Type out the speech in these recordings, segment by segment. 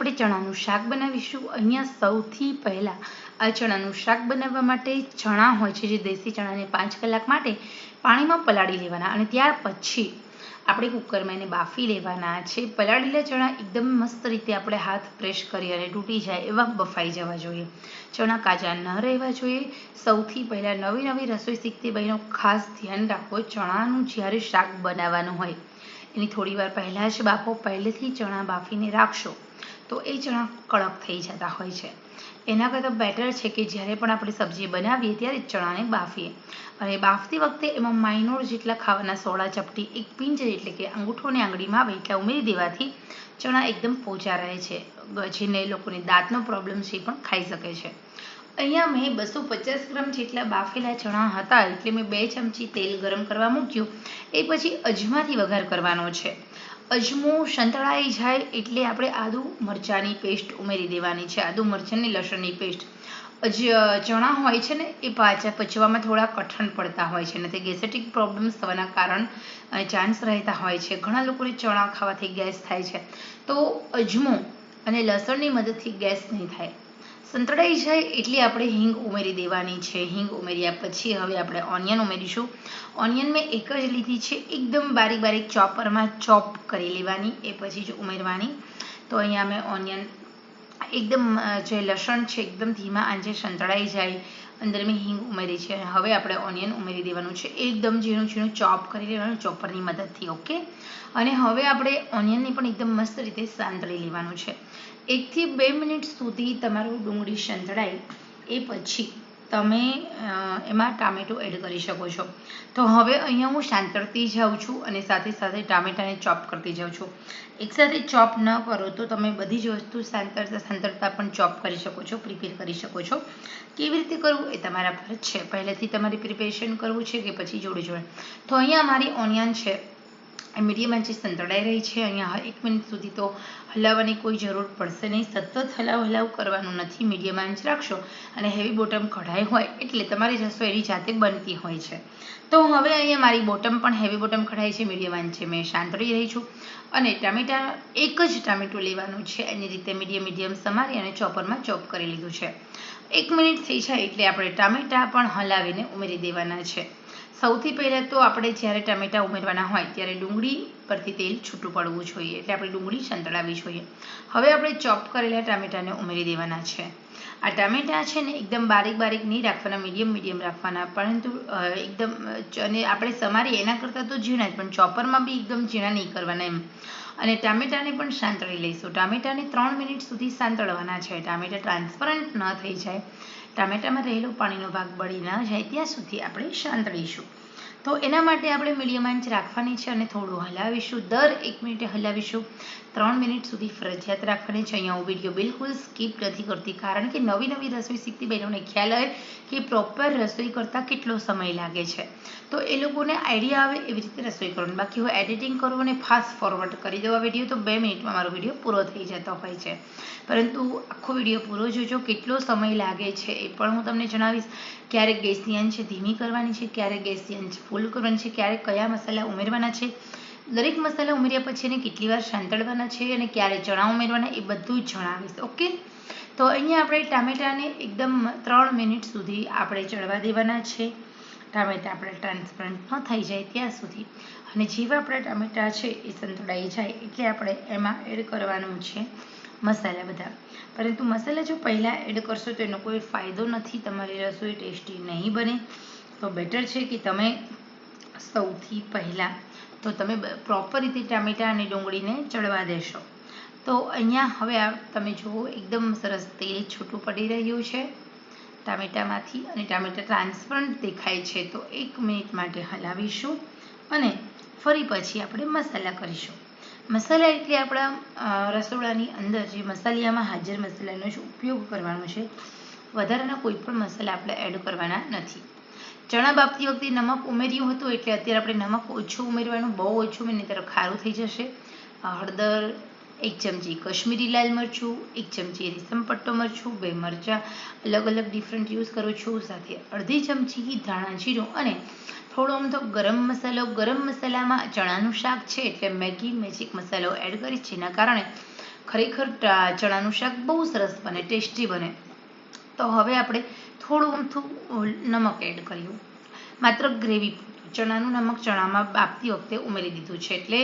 આપણે ચણાનું શાક બનાવીશું. અહીંયા સૌથી પહેલાં આ ચણાનું શાક બનાવવા માટે ચણા હોય છે, જે દેશી ચણાને પાંચ કલાક માટે પાણીમાં પલાળી લેવાના અને ત્યાર પછી આપણે કુકરમાં એને બાફી લેવાના છે. પલાળેલા ચણા એકદમ મસ્ત રીતે આપણે હાથ પ્રેસ કરી અને તૂટી જાય એવા બફાઈ જવા જોઈએ. ચણા કાચા ન રહેવા જોઈએ. સૌથી પહેલાં નવી નવી રસોઈ શીખતી બહેનો ખાસ ધ્યાન રાખો, ચણાનું જ્યારે શાક બનાવવાનું હોય, એની થોડી વાર પહેલાં જ બાફો. પહેલેથી ચણા બાફીને રાખશો. તો એ ચણા કડક થઈ જતા હોય છે. એના કરતાં બેટર છે કે જ્યારે પણ આપણે સબ્જી બનાવીએ ત્યારે ચણાને બાફીએ. અને બાફતી વખતે એમાં માઇનોર જેટલા ખાવાના સોડા, ચપટી, એક પિંજ એટલે કે અંગૂઠોને આંગળીમાં આવે એટલા ઉમેરી દેવાથી ચણા એકદમ પોચા રહે છે, જેને લોકોને દાંતનો પ્રોબ્લેમ છે એ પણ ખાઈ શકે છે. અહીંયા મેં બસો પચાસ ગ્રામ જેટલા બાફેલા ચણા હતા એટલે મેં બે ચમચી તેલ ગરમ કરવા મૂક્યું. એ પછી અજમાથી વઘાર કરવાનો છે. અજમો સંતળાઈ જાય એટલે આપણે આદુ મરચાંની પેસ્ટ ઉમેરી દેવાની છે. આદુ મરચાંની લસણની પેસ્ટ. ચણા હોય છે ને, એ પાચા પચવામાં થોડા કઠણ પડતા હોય છે. નથી ગેસેટિક પ્રોબ્લેમ્સ થવાના કારણ ચાન્સ રહેતા હોય છે. ઘણા લોકોને ચણા ખાવાથી ગેસ થાય છે. તો અજમો અને લસણની મદદથી ગેસ નહીં થાય. સંતળાઈ જાય એટલે આપણે હિંગ ઉમેરી દેવાની છે. હિંગ ઉમેર્યા પછી હવે આપણે ઓનિયન ઉમેરીશું. ઓનિયન મેં એક જ લીધી છે. એકદમ બારીક બારીક ચોપરમાં ચોપ કરી લેવાની, એ પછી જ ઉમેરવાની. તો અહીંયા મેં ઓનિયન એકદમ જે લસણ છે, એકદમ ધીમા આંચે સંતળાઈ જાય. અંદર મેં હિંગ ઉમેરી છે હવે આપણે ઓનિયન ઉમેરી દેવાનું છે. એકદમ ઝીણું ઝીણું ચોપ કરી લેવાનું, ચોપરની મદદથી, ઓકે? અને હવે આપણે ઓનિયનને પણ એકદમ મસ્ત રીતે સાંતળી લેવાનું છે. એકથી બે મિનિટ સુધી તમારું ડુંગળી સંતળાય એ પછી તમે એમાં ટામેટું એડ કરી શકો છો. તો હવે અહીંયા હું સાંતળતી જાઉં છું અને સાથે સાથે ટામેટાને ચોપ કરતી જાઉં છું. એકસાથે ચોપ ન કરો તો તમે બધી જ વસ્તુ સાંતળતા સાંતળતા પણ ચોપ કરી શકો છો પ્રિપેર કરી શકો છો. કેવી રીતે કરવું એ તમારા પર છે. પહેલેથી તમારે પ્રિપેરેશન કરવું છે કે પછી જોડે જોડે? તો અહીંયા મારી ઓનિયન છે. એ મીડિયમ આંચે સંતળાઈ રહી છે, અહીંયા એક મિનિટ સુધી તો હલાવવાની કોઈ જરૂર પડશે નહીં. સતત હલાવ હલાવ કરવાનું નથી. મીડિયમ આંચ રાખશો અને હેવી બોટમ કઢાઈ હોય એટલે તમારી રસોઈ એની જાતે બનતી હોય છે. તો હવે અહીંયા મારી બોટમ પણ હેવી બોટમ કઢાઈ છે. મીડિયમ આંચે મેં સાંતળી રહી છું અને ટામેટા, એક જ ટામેટું લેવાનું છે. એની રીતે મીડિયમ મીડિયમ સમારી અને ચોપરમાં ચોપ કરી લીધું છે. એક મિનિટ થઈ જાય એટલે આપણે ટામેટા પણ હલાવીને ઉમેરી દેવાના છે. સૌથી પહેલાં તો આપણે જ્યારે ટામેટાં ઉમેરવાના હોય ત્યારે ડુંગળી પરથી તેલ છૂટું પડવું જોઈએ. એટલે આપણે ડુંગળી સંતળાવી જોઈએ. હવે આપણે ચોપ કરેલા ટામેટાને ઉમેરી દેવાના છે. આ ટામેટાં છે ને એકદમ બારીક બારીક નહીં રાખવાના, મીડિયમ મીડિયમ રાખવાના. પરંતુ એકદમ, અને આપણે સમારીએ એના કરતાં તો ઝીણા જ, પણ ચોપરમાં બી એકદમ ઝીણા નહીં કરવાના એમ. અને ટામેટાને પણ સાંતળી લઈશું. ટામેટાને ત્રણ મિનિટ સુધી સાંતળવાના છે. ટામેટા ટ્રાન્સપરન્ટ ન થઈ જાય. ટામેટામાં રહેલું પાણીનો ભાગ બળી ન જાય ત્યાં સુધી આપણે સાંતળીશું તો એના માટે આપણે મીડિયમ આંચ રાખવાની છે અને થોડું હલાવીશું. દર એક મિનિટે હલાવીશું. ત્રણ મિનિટ સુધી ફરજિયાત રાખવાની છે. અહીંયા હું વીડિયો બિલકુલ સ્કીપ નથી કરતી, કારણ કે નવી નવી રસોઈ શીખતી બહેનોને ખ્યાલ આવે કે પ્રોપર રસોઈ કરતાં કેટલો સમય લાગે છે. તો એ લોકોને આઈડિયા આવે એવી રીતે રસોઈ કરવાની. બાકી હું એડિટિંગ કરું અને ફાસ્ટ ફોરવર્ડ કરી આ વીડિયો તો બે મિનિટમાં મારો વીડિયો પૂરો થઈ જતો હોય છે. પરંતુ આખો વીડિયો પૂરો જોજો કેટલો સમય લાગે છે એ પણ હું તમને જણાવીશ. ક્યારેક ગેસની અંશ ધીમી કરવાની છે, ક્યારેક ગેસની અંશ ફૂલ છે, ક્યારે કયા મસાલા ઉમેરવાના છે, દરેક મસાલા ઉમેર્યા પછી એને કેટલી વાર સાંતળવાના છે અને ક્યારે ચણા ઉમેરવાના, એ બધું જણાવીશ, ઓકે? તો અહીંયા આપણે ટામેટાને એકદમ ત્રણ મિનિટ સુધી આપણે ચડવા દેવાના છે. ટામેટા આપણે ટ્રાન્સપરન્ટ ન થઈ જાય ત્યાં સુધી. અને જેવા આપણા ટામેટા છે એ સંતળાઈ જાય એટલે આપણે એમાં એડ કરવાનું છે મસાલા બધા. પરંતુ મસાલા જો પહેલાં એડ કરશો તો એનો કોઈ ફાયદો નથી, તમારી રસોઈ ટેસ્ટી નહીં બને. તો બેટર છે કે તમે સૌથી પહેલાં. તો તમે પ્રોપર રીતે ટામેટાં અને ડુંગળીને ચડવા દેશો. તો અહીંયા હવે આ તમે જુઓ, એકદમ સરસ તેલ છૂટું પડી રહ્યું છે. ટામેટામાંથી અને ટામેટા ટ્રાન્સપરન્ટ દેખાય છે, તો એક મિનિટ માટે હલાવીશું અને ફરી પછી આપણે મસાલા કરીશું. મસાલા એટલે આપણા રસોડાની અંદર જે મસાલિયામાં હાજર મસાલાનો ઉપયોગ કરવાનો છે. વધારાના કોઈ પણ મસાલા આપણે એડ કરવાના નથી. ચણા બાફતી વખતે નમક ઉમેર્યું હતું એટલે અત્યારે આપણે નમક ઓછું ઉમેરવાનું, બહુ ઓછું મેં નહીતર ખારું થઈ જશે. હળદર, એક ચમચી કશ્મીરી લાલ મરચું, એક ચમચી રેશમ પટ્ટો મરચું, બે મરચાં અલગ અલગ ડિફરન્ટ યુઝ કરું છું, સાથે અડધી ચમચી ધાણા જીરું અને થોડો આમ તો ગરમ મસાલો, ગરમ મસાલામાં ચણાનું શાક છે એટલે મેગી મેજિક મસાલો એડ કરીશ જેના કારણે ખરેખર ચણાનું શાક બહુ સરસ બને, ટેસ્ટી બને. તો હવે આપણે થોડું અમથું નમક એડ કર્યું. માત્ર ગ્રેવી ચણાનું નમક ચણામાં બાફતી વખતે ઉમેરી દીધું છે. એટલે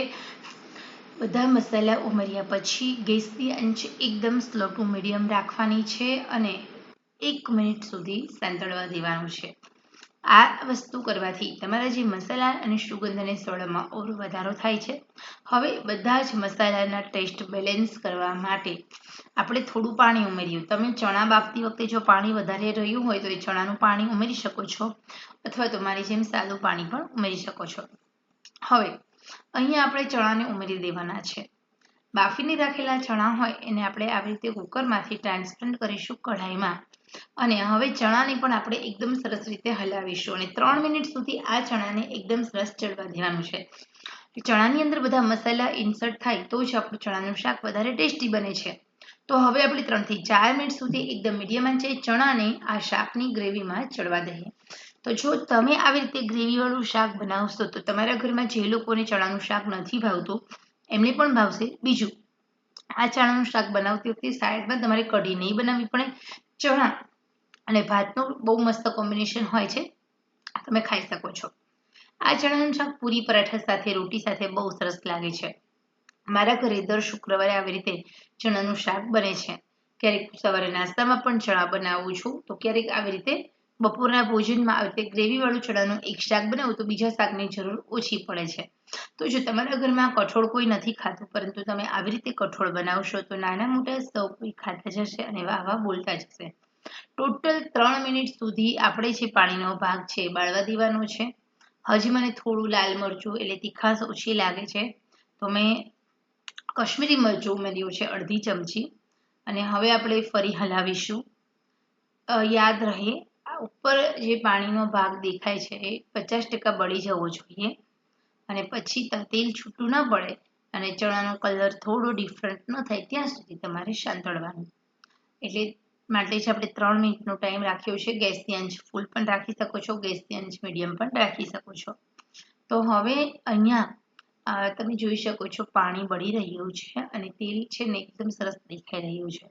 બધા મસાલા ઉમેર્યા પછી ગેસની આંચ એકદમ સ્લો ટુ મીડિયમ રાખવાની છે અને એક મિનિટ સુધી સાંતળવા દેવાનું છે. આ વસ્તુ કરવાથી તમારા જે મસાલા અને સુગંધ અને સ્વાદમાં ઓર વધારો થાય છે. હવે બધા જ મસાલાના ટેસ્ટ બેલેન્સ કરવા માટે આપણે થોડું પાણી ઉમેર્યું તમે ચણા બાફતી વખતે જો પાણી વધારે રહ્યું હોય તો એ ચણાનું પાણી ઉમેરી શકો છો અથવા તમારી જેમ સાદું પાણી પણ ઉમેરી શકો છો. હવે અહીંયા આપણે ચણાને ઉમેરી દેવાના છે. બાફીને રાખેલા ચણા હોય એને આપણે આવી રીતે કુકરમાંથી ટ્રાન્સફર કરીશું કઢાઈમાં. અને હવે ચણાને પણ આપણે એકદમ સરસ રીતે હલાવીશું અને ત્રણ મિનિટ સુધી આ ચણાને એકદમ સરસ ચડવા દેવાનું છે. ચણાની અંદર બધા મસાલા ઇન્સર્ટ થાય તો જ આપણું ચણાનું શાક વધારે ટેસ્ટી બને છે. તો હવે આપણે ત્રણથી ચાર મિનિટ સુધી એકદમ મીડિયમ આંચે ચણાને આ શાકની ગ્રેવીમાં ચડવા દઈએ. તો જો તમે આવી રીતે ગ્રેવીવાળું શાક બનાવશો તો તમારા ઘરમાં જે લોકોને ચણાનું શાક નથી ભાવતું, એમને પણ ભાવશે બીજું. આ ચણાનું શાક બનાવતી વખતે સાઈડમાં તમારે કઢી નહીં બનાવવી પડે ચણા અને ભાતનું બહુ મસ્ત કોમ્બિનેશન હોય છે. તમે ખાઈ શકો છો. આ ચણાનું શાક પૂરી પરાઠા સાથે, રોટી સાથે બહુ સરસ લાગે છે. મારા ઘરે દર શુક્રવારે આવી રીતે ચણાનું શાક બને છે. ક્યારેક સવારે નાસ્તામાં પણ ચણા બનાવું છું. તો ક્યારેક આવી રીતે બપોરના ભોજનમાં આવી રીતે ગ્રેવીવાળું ચણાનું એક શાક બનાવું તો બીજા શાકની જરૂર ઓછી પડે છે. તો જો તમારા ઘરમાં કઠોળ કોઈ નથી ખાતું, પરંતુ તમે આવી રીતે કઠોળ બનાવશો, તો નાના મોટા સૌ કોઈ ખાતા જશે અને વાહ વાહ બોલતા જશે. ટોટલ ત્રણ મિનિટ સુધી આપણે જે પાણીનો ભાગ છે બાળવા દેવાનો છે. હજી મને થોડું લાલ મરચું એટલે તીખાશ ઓછી લાગે છે. તો મેં કશ્મીરી મરચું ઉમેર્યું છે અડધી ચમચી. અને હવે આપણે ફરી હલાવીશું. યાદ રહે ઉપર જે પાણીનો ભાગ દેખાય છે એ પચાસ ટકા બળી જવો જોઈએ. અને પછી તેલ છૂટું ન પડે અને ચણાનો કલર થોડો ડિફરન્ટ ન થાય ત્યાં સુધી તમારે સાંતળવાનું. એટલે માટે જ આપણે ત્રણ મિનિટનો ટાઈમ રાખ્યો છે. ગેસની આંચ ફૂલ પણ રાખી શકો છો. ગેસની આંચ મીડિયમ પણ રાખી શકો છો. તો હવે અહીંયા તમે જોઈ શકો છો પાણી બળી રહ્યું છે અને તેલ છે ને એકદમ સરસ દેખાઈ રહ્યું છે.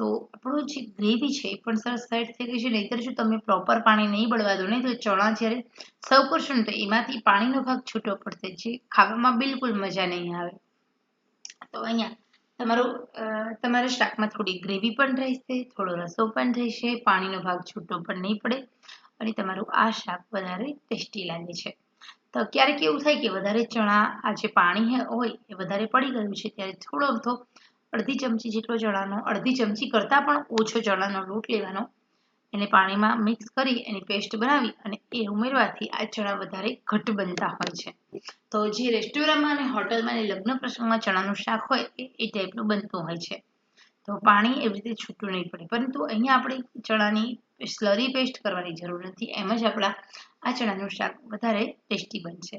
તો આપણું જે ગ્રેવી છે એ પણ સરસ સેટ થઈ ગઈ છે. નહીતર જો તમે પ્રોપર પાણી નહીં બળવા દો ને તો ચણા જ્યારે સર્વ કરશો ને તો એમાંથી પાણીનો ભાગ છૂટો પડશે, જે ખાવામાં બિલકુલ મજા નહીં આવે. તો અહીંયા તમારું તમારા શાકમાં થોડી ગ્રેવી પણ રહેશે, થોડો રસો પણ રહેશે, પાણીનો ભાગ છૂટો પણ નહીં પડે અને તમારું આ શાક વધારે ટેસ્ટી લાગે છે. તો ક્યારેક એવું થાય કે વધારે ચણા આ જે પાણી હોય, એ વધારે પડી ગયું છે, ત્યારે થોડો અમથો અડધી ચમચી જેટલો ચણાનો અડધી ચમચી કરતાં પણ ઓછો ચણાનો લોટ લેવાનો. એને પાણીમાં મિક્સ કરી એની પેસ્ટ બનાવી અને એ ઉમેરવાથી આ ચણા વધારે ઘટ બનતા હોય છે. તો જે રેસ્ટોરન્ટમાં અને હોટલમાં અને લગ્ન પ્રસંગમાં ચણાનું શાક હોય એ ટાઈપનું બનતું હોય છે. તો પાણી એવી રીતે છૂટું નહીં પડે. પરંતુ અહીંયા આપણે ચણાની સ્લરી પેસ્ટ કરવાની જરૂર નથી. એમ જ આપણા આ ચણાનું શાક વધારે ટેસ્ટી બનશે.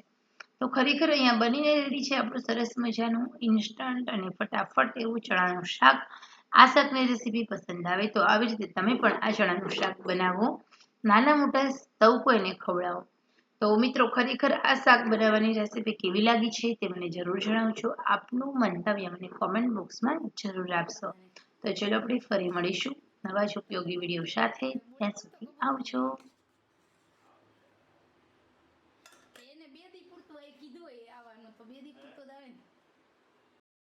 તો ખરેખર અહીંયા બનીને રેડી છે આપણું સરસ મજાનું ઇન્સ્ટન્ટ અને ફટાફટ એવું ચણાનું શાક. આ શાકની રેસીપી પસંદ આવે તો આવી રીતે તમે પણ આ ચણાનું શાક બનાવો. નાના મોટા સૌ કોઈને ખવડાવો. તો મિત્રો, ખરેખર આ શાક બનાવવાની રેસીપી કેવી લાગી છે તે મને જરૂર જણાવજો. આપનું મંતવ્ય મને કોમેન્ટ બોક્સમાં જરૂર આપશો. તો ચલો આપણે ફરી મળીશું નવા જ ઉપયોગી વીડિયો સાથે. ત્યાં સુધી આવજો.